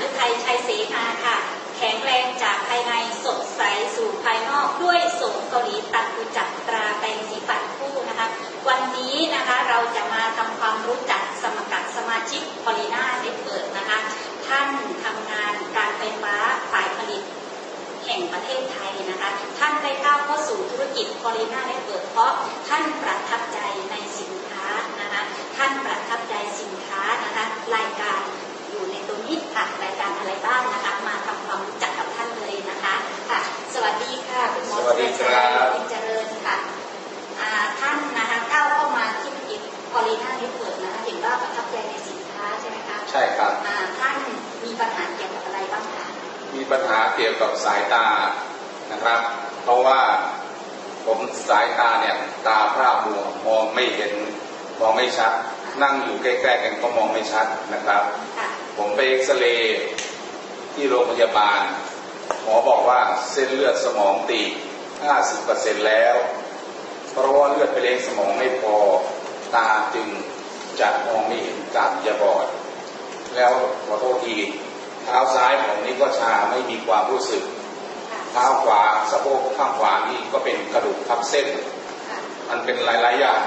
หฤทัยชัยเสนาค่ะ แข็งแรงจากภายในสดใสสู่ภายนอกด้วยสงเกาหลีตัดกุจักตราแปรงสีฟันคู่นะคะ วันนี้นะคะเราจะมาทำความรู้จักสมกัดสมาชิกพอลีนาเน็ตเวิร์กนะคะ ท่านทำงานการไฟฟ้าฝ่ายผลิตแห่งประเทศไทยนะคะ ท่านได้ก้าวเข้าสู่ธุรกิจพอลีนาได้เปิดเพราะท่านประทับใจในสินค้านะคะ ท่านประทับใจ เกี่ยวกับสายตานะครับ เพราะว่าผมสายตาเนี่ยตาพร่ามัวมองไม่เห็นมองไม่ชัด นั่งอยู่ใกล้ๆกันก็มองไม่ชัดนะครับค่ะผมไปเอ็กซเรย์ที่โรงพยาบาลหมอบอกว่าเส้นเลือดสมองตีบ50%แล้ว เพราะว่าเลือดไปเลี้ยงสมองไม่พอตาจึงจะมองไม่เห็นตาจะบอด แล้วขอโทษทีเท้าซ้ายผมนี่ก็ชาไม่มีความรู้สึกค่ะเท้าขวาสะโพกข้างขวานี่ก็เป็นกระดูกทับเส้นค่ะมันเป็นหลายๆอย่าง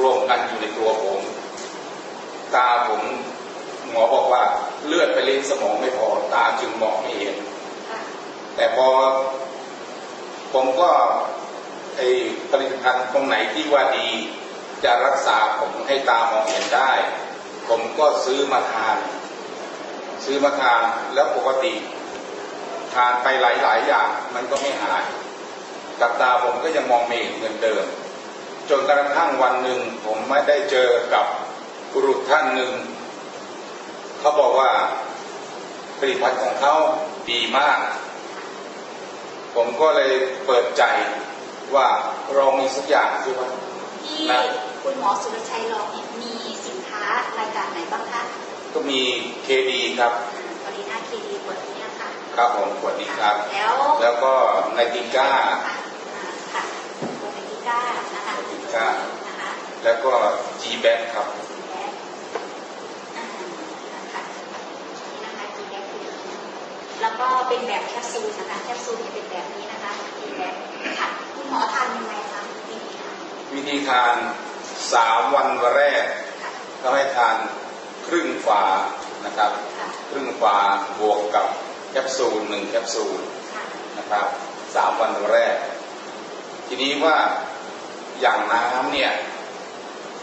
รวมกันอยู่ในตัวผม ตาผมหมอบอกว่าเลือดไปเลี้ยงสมองไม่พอตาจึงมองไม่เห็นค่ะแต่พอ ผมก็ไอผลิตภัณฑ์ตรงไหนที่ว่าดี จะรักษาผมให้ตามองเห็นได้ ผมก็ซื้อมาทาน ซื้อมาทานแล้วปกติ ทานไปหลาย ๆ อย่างมันก็ไม่หาย กับตาผมก็ยังมองไม่เห็นเหมือนเดิม จนกระทั่งวันหนึ่งผมไม่ได้เจอกับบุรุษท่านหนึ่ง เขาบอกว่าผลิตภัณฑ์ของเขาดีมาก ผมก็เลยเปิดใจว่าเรามีสักอย่างที่ว่าที่นะคุณหมอสุรชัยลองเนี่ยมีสินค้ารายการไหนบ้างคะ ก็มีเคดีครับบรินาเคดีบทนี้ค่ะ ครับผมสวัสดีครับ แล้วแล้วก็ไนติก้าค่ะอ่าค่ะโอเมติก้านะคะโอเมติก้านะคะแล้วก็ G b a c ครับและอ่านะคะนี่นะคะจีแบคแล้วก็เป็นแบบแคปซูลนะคะแคปซูลจะเป็นแบบนี้นะคะจีแบคค่ะคุณหมอทานยังไงคะวิธีทานวิธีทานสามวันแรกค่ะก็ให้ทานครึ่งฝานะครับค่ะครึ่งฝาบวกกับ แคปซูลหนึ่งแคปซูลค่ะนะครับสามวันแรก ทีนี้ว่าอย่างน้ำเนี่ย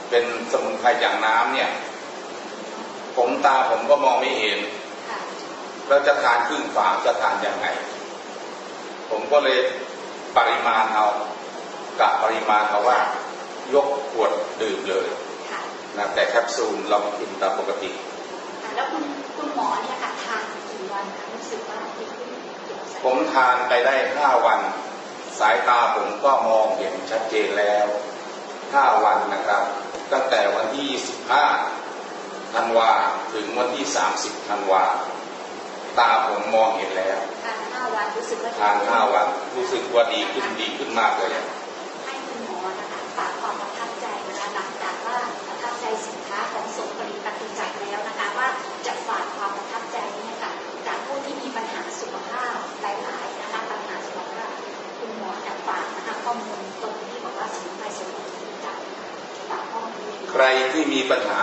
เป็นสมุนไพรอย่างน้ำเนี่ย ผมตาผมก็มองไม่เห็นค่ะแล้วจะทานครึ่งฝาจะทานยังไง ผมก็เลยปริมาณเอากะปริมาณเอาว่ายกขวดดื่มเลยค่ะนะแต่แคปซูลเรากินตามปกติ ค่ะแล้วคุณคุณหมอเนี่ยค่ะทานกี่ วันคะรู้สึกว่าดีขึ้นเกี่ยวกับสายผมทานไปได้ห้าวัน สายตาผมก็มองเห็นชัดเจนแล้วห้าวันนะครับ ตั้งแต่วันที่15ธันวาถึงวันที่30ธันวาตาผมมองเห็นแล้วทานห้าวันรู้สึกว่าดีทานห้าวันรู้สึกว่าดีขึ้นดีขึ้นมากเลย รที่มีปัญหา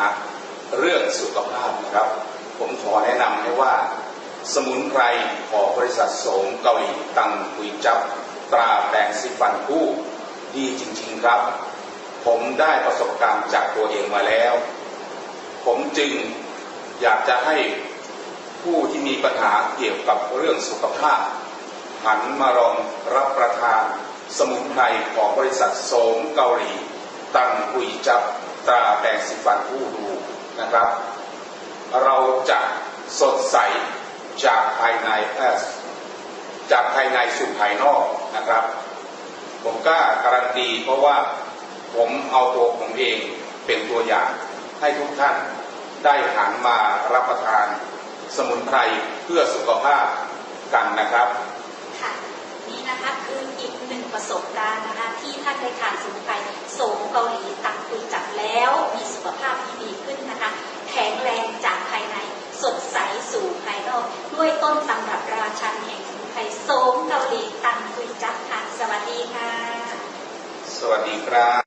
เรื่องสุขภาพนะครับ ผมขอแนะนำให้ว่า สมุนไพรของบริษัทโสมเกาหลีตังคุยจับ ตราแปรงสีฟันคู่ดีจริง ๆครับ ผมได้ประสบการณ์จากตัวเองมาแล้ว ผมจึงอยากจะให้ผู้ที่มีปัญหาเกี่ยวกับเรื่องสุขภาพหันมาลองรับประทาน สมุนไพรของบริษัทโสมเกาหลี ตังคุยจับ ตราแปรงสีฟันผู้ดูนะครับ เราจะสดใสจากภายในเอ่อจากภายในสู่ภายนอกนะครับ ผมกล้าการันตีเพราะว่าผมเอาตัวผมเองเป็นตัวอย่างให้ทุกท่านได้หันมารับประทานสมุนไพรเพื่อสุขภาพกันนะครับ ค่ะ นี่นะคะคืออีกหนึ่งประสบการณ์ ที่ท่านได้ทานสมุนไพรโสมเกาหลีตักคุยจับแล้วมีสุขภาพที่ดีขึ้นนะคะ แข็งแรงจากภายในสดใสสู่ภายนอก ด้วยต้นตำรับราชันแห่งสมุนไพรโสมเกาหลีตังคุยจับค่ะสวัสดีค่ะ สวัสดีครับ